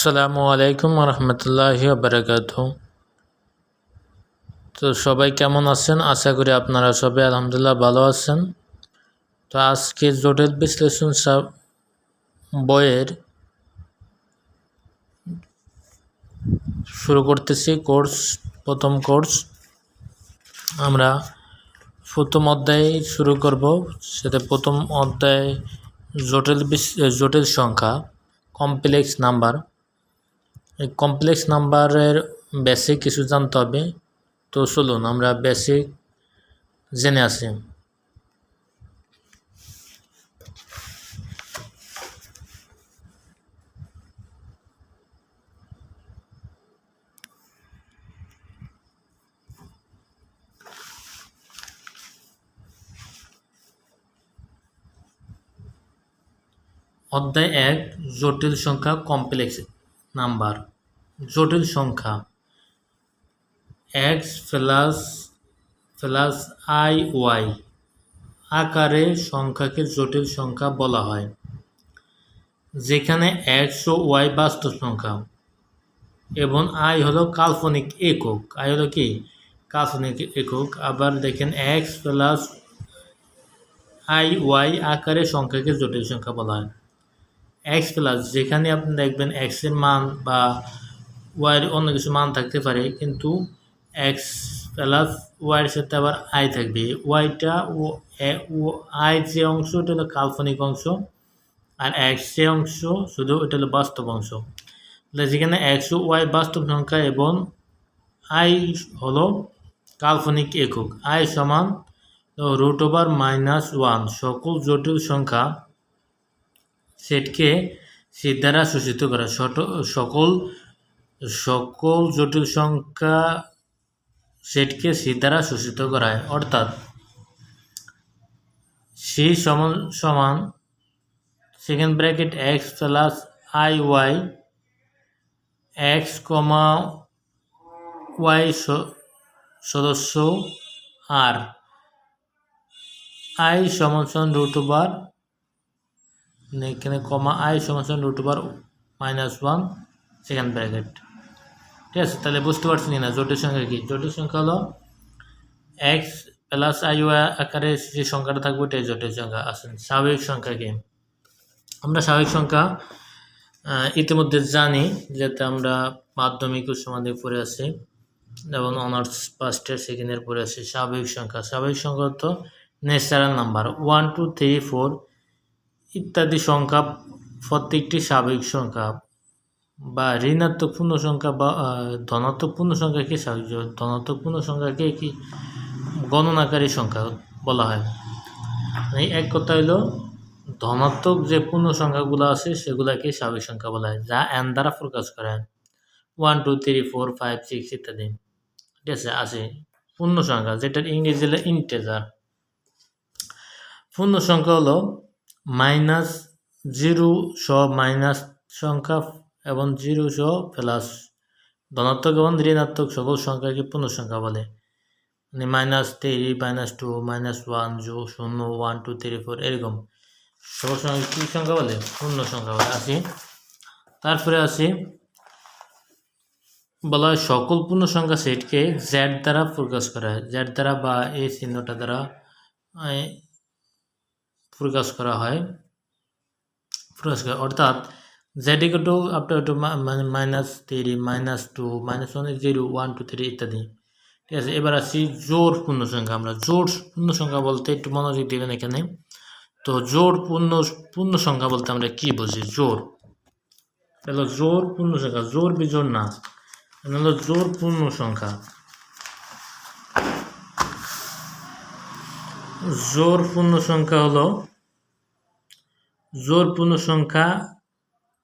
আসসালামু আলাইকুম রহমতুল্লাহি বারাকাতু তো সবাই কেমন আছেন? আশা করি আপনারা সবাই আলহামদুলিল্লাহ ভালো আছেন। তো আজকে জটিল বিশ্লেষণ সব বইয়ের শুরু করতেছি, কোর্স, প্রথম কোর্স। আমরা প্রথম অধ্যায় শুরু করব। সেটা প্রথম অধ্যায় জটিল জটিল সংখ্যা, কমপ্লেক্স নাম্বার। কমপ্লেক্স নাম্বারের বেসিক কিছু জানতে হবে। তো চলুন, আমরা বেসিক জেনে আসি। অধ্যায় এক, জটিল সংখ্যা কমপ্লেক্স নাম্বার, জটিল সংখ্যা X plus plus I Y আকারে সংখ্যাকে জটিল সংখ্যা বলা হয়, যেখানে এক্স ও ওয়াই বাস্তব সংখ্যা, এবং আই হলো কাল্পনিক একক আই হলো কি? কাল্পনিক একক। আবার দেখেন এক্স প্লাস আই ওয়াই আকারে সংখ্যাকে জটিল সংখ্যা বলা হয়। এক্স প্লাস যেখানে আপনি দেখবেন এক্সের মান বা ওয়াইয়ের অন্য কিছু মান থাকতে পারে, কিন্তু এক্স প্লাস ওয়াইয়ের সাথে আবার আই থাকবে। ওয়াইটা ও আই যে অংশ, ওটা হলো কাল্পনিক অংশ, আর এক্স যে অংশ, শুধু ওটা হলো বাস্তব অংশ। যেখানে এক্স ওয়াই বাস্তব সংখ্যা এবং আই হলো কাল্পনিক একক। আই সমান রুট ওভার মাইনাস ওয়ান সকল জটিল সংখ্যা সেটকে সেট দ্বারা শোষিত করা। সকল সকল জটিল সংখ্যা সেটকে সি দ্বারা শোষিত করা অর্থাৎ সি সমান সমান second bracket X plus I Y X comma Y সদস্য আর আই সমান সমান রুট ওভার এখানে কমা আই সমান সমান root over minus one second bracket ঠিক আছে, তাহলে বুঝতে পারছেন না জটিল সংখ্যা কি? জটিল সংখ্যা হলো এক্স প্লাস আই আকারে যে সংখ্যাটা থাকবে ওটাই জটিল সংখ্যা। আসেন, স্বাভাবিক সংখ্যা কি? আমরা স্বাভাবিক সংখ্যা ইতিমধ্যে জানি যেটা আমরা মাধ্যমিক উচ্চ মাধ্যমিক পড়ে আছি এবং honours first year second year পড়ে আছি, স্বাভাবিক সংখ্যা। স্বাভাবিক সংখ্যা তো natural number one two three four ইত্যাদি সংখ্যা, প্রত্যেকটি স্বাভাবিক সংখ্যা বা ঋণাত্মক পূর্ণ সংখ্যা বা ধনাত্মক পূর্ণ সংখ্যাকে স্বাভাবিক? ধনাত্মক পূর্ণ সংখ্যাকে কি গণনাকারী সংখ্যা বলা হয়? মানে এক কথা হলো, ধনাত্মক যে পূর্ণ সংখ্যাগুলো আছে, সেগুলোকে স্বাভাবিক সংখ্যা বলা হয়, যা এন দ্বারা প্রকাশ করা হয় one two three four five six ইত্যাদি। ঠিক আছে? আছে। পূর্ণ সংখ্যা, যেটার ইংরেজি হলো ইন্টেজার পূর্ণ সংখ্যা হলো মাইনাস জিরো সহ মাইনাস সংখ্যা এবং জিরো সহ প্লাস ধনাত্মক এবং ঋণাত্মক সকল সংখ্যাকে পূর্ণ সংখ্যা বলে। মানে minus three minus two minus one জো শূন্য, ওয়ান, টু, থ্রি, ফোর, এরকম। সকল সংখ্যা কী সংখ্যা বলে? পূর্ণ সংখ্যা বলে। আসি। তারপরে আসি। বলা হয় সকল পূর্ণ সংখ্যা সেটকে জেড দ্বারা প্রকাশ করা হয়। জেড দ্বারা বা এই চিহ্নটা দ্বারা প্রকাশ করা হয়। প্রকাশ করা অর্থাৎ Z equal to up to minus three minus two minus one zero one two three ইত্যাদি। ঠিক আছে, এবার আসি জোর পূর্ণ সংখ্যা। আমরা জোর পূর্ণ সংখ্যা বলতে একটু মনোযোগ দিবেন এখানে। তো জোর পূর্ণ পূর্ণ সংখ্যা বলতে আমরা কি বুঝি? জোর তাহলে জোর পূর্ণ সংখ্যা জোর বিজোর না। হলো জোর পূর্ণ সংখ্যা। জোর পূর্ণ সংখ্যা হলো জোর পূর্ণ সংখ্যা,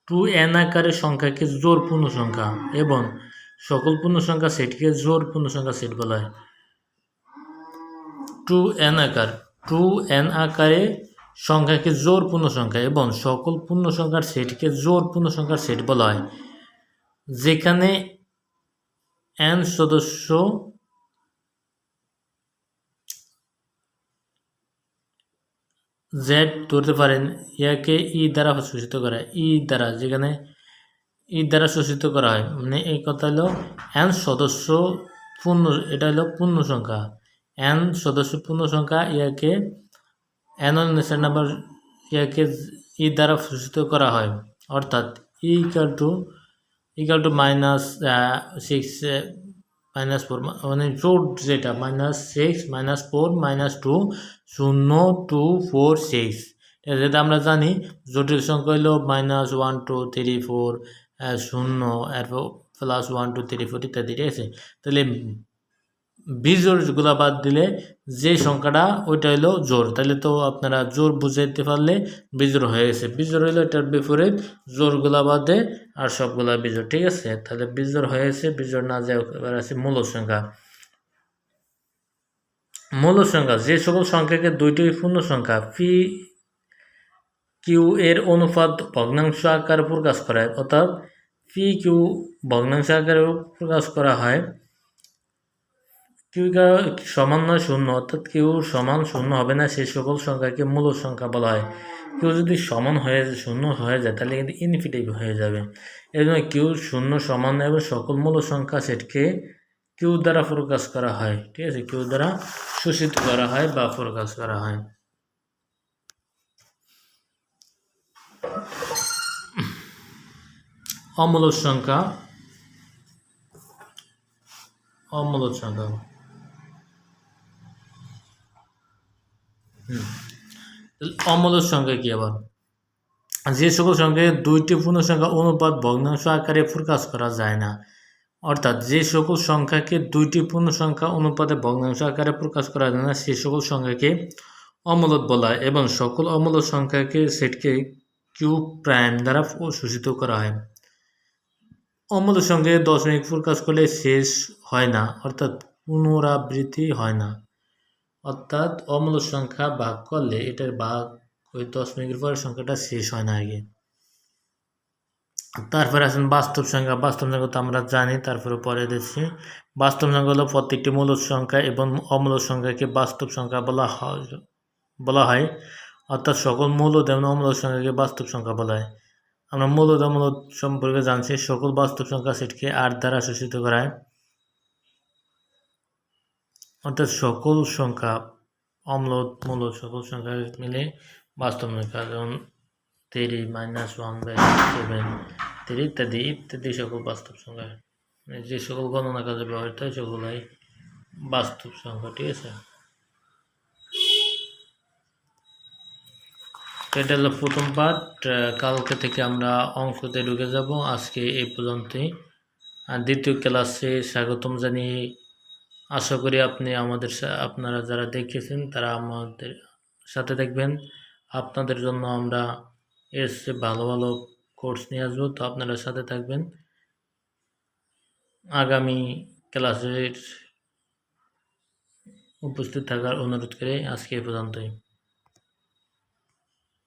টু এন আকারের সংখ্যাকে জোর পূর্ণ সংখ্যা এবং সকল পূর্ণ সংখ্যা সেটকে জোর পূর্ণ সংখ্যা সেট বলা হয়। টু এন আকার, টু এন আকারে সংখ্যাকে জোর পূর্ণ সংখ্যা এবং সকল পূর্ণ সংখ্যার সেটকে জোর পূর্ণ সংখ্যার সেট বলা হয়। যেখানে এন সদস্য জেড ধরতে পারেন ইয়াকে ই দ্বারা শোষিত করা ই দ্বারা, যেখানে ই দ্বারা শোষিত করা হয়। মানে এই কথা হলো এন সদস্য পূর্ণ, এটা হলো পূর্ণ সংখ্যা। এন সদস্য পূর্ণ সংখ্যা ইয়াকে এন নেচার নাম্বার ইয়াকে ই দ্বারা শোষিত করা হয়। অর্থাৎ E equal to equal to minus six minus four মানে জোট যেটা minus six minus four minus two শূন্য টু ফোর সিক্স যেটা আমরা জানি, জটিল সংখ্যা হলো minus one two three four শূন্য, এরপর plus one two three four ইত্যাদি, ঠিক আছে? তাহলে বিজোড়গুলা বাদ দিলে যে সংখ্যাটা, ওইটা হলো জোর। তাহলে তো আপনারা জোর বুঝাইতে পারলে বিজোড় হয়ে গেছে। বিজোড় হইল এটার বিপরীত জোরগুলা বাদে আর সবগুলা বিজোড় ঠিক আছে? তাহলে বিজোড় হয়ে গেছে বিজোড় না যায় আছে মূল সংখ্যা। মূল সংখ্যা, যে সকল সংখ্যাকে দুইটি পূর্ণ সংখ্যা, পি, কিউ এর অনুপাত ভগ্নাংশ আকারে প্রকাশ করা হয় অর্থাৎ পি, কিউ ভগ্নাংশ আকারে প্রকাশ করা হয় কিউ সমান নয়, শূন্য। অর্থাৎ কিউ সমান শূন্য হবে না, সেই সকল সংখ্যাকে মূল সংখ্যা বলা হয়। কিউ যদি সমান হয়ে, শূন্য হয়ে যায়, তাহলে কিন্তু ইনফিটিভ হয়ে যাবে। এই জন্য কিউ শূন্য সমান এবং সকল মূল সংখ্যা সেটকে কিউ দ্বারা প্রকাশ করা হয়। ঠিক আছে? কিউ দ্বারা শোষিত করা হয় বা প্রকাশ করা হয়। অমূলক সংখ্যা। অমূলক সংখ্যা। অমূলক সংখ্যা কি আবার? যে সকল সংখ্যাকে দুইটি পূর্ণ সংখ্যা অনুপাত ভগ্নাংশ আকারে প্রকাশ করা যায় না। অর্থাৎ যে সকল সংখ্যাকে দুইটি পূর্ণ সংখ্যা অনুপাতে ভগ্নাংশ আকারে প্রকাশ করা যায় না, সে সকল সংখ্যাকে অমূলক বলা হয় এবং সকল অমূলক সংখ্যাকে সেটকে কিউ প্রাইম দ্বারা শোষিত করা হয়। অমূলক সংখ্যাকে দশমিক প্রকাশ করলে শেষ হয় না, অর্থাৎ পুনরাবৃত্তি হয় না। অর্থাৎ অমূলক সংখ্যা ভাগ করলে এটার ভাগ ওই দশমিকের পরে সংখ্যাটা শেষ হয় না আগে তারপরে আছেন বাস্তব সংখ্যা। বাস্তব সংখ্যা তো আমরা জানি, তারপরে পরে দেখছি। বাস্তব সংখ্যা হলো প্রত্যেকটি মূলক সংখ্যা এবং অমূলক সংখ্যাকে বাস্তব সংখ্যা বলা হয় বলা হয়। অর্থাৎ সকল মূলদ এবং অমূলক সংখ্যাকে বাস্তব সংখ্যা বলা হয়। আমরা মূলদ অমূলদ সম্পর্কে জানছি, সকল বাস্তব সংখ্যা সেটকে আট দ্বারা শোষিত করা হয়। অর্থাৎ সকল সংখ্যা অম্লত মূল সকল সংখ্যা মিলে বাস্তব সংখ্যা যেমন three minus one by seven three ইত্যাদি ইত্যাদি সকল বাস্তব সংখ্যা। মানে যে সকল গণনা কাজে ব্যবহৃত হয়, সেগুলাই বাস্তব সংখ্যা, ঠিক আছে? এটা হলো প্রথম পার্ট কালকে থেকে আমরা অঙ্কতে ঢুকে যাব। আজকে এই পর্যন্তই। আর দ্বিতীয় ক্লাসে স্বাগতম জানিয়ে আশা করি আপনি আমাদের আপনারা যারা দেখেছেন তারা আমাদের সাথে দেখবেন। আপনাদের জন্য আমরা এর ভালো ভালো কোর্স নিয়ে আসব, তো আপনারা সাথে থাকবেন। আগামী ক্লাসের উপস্থিত থাকার অনুরোধ করে আজকে এ পর্যন্তই।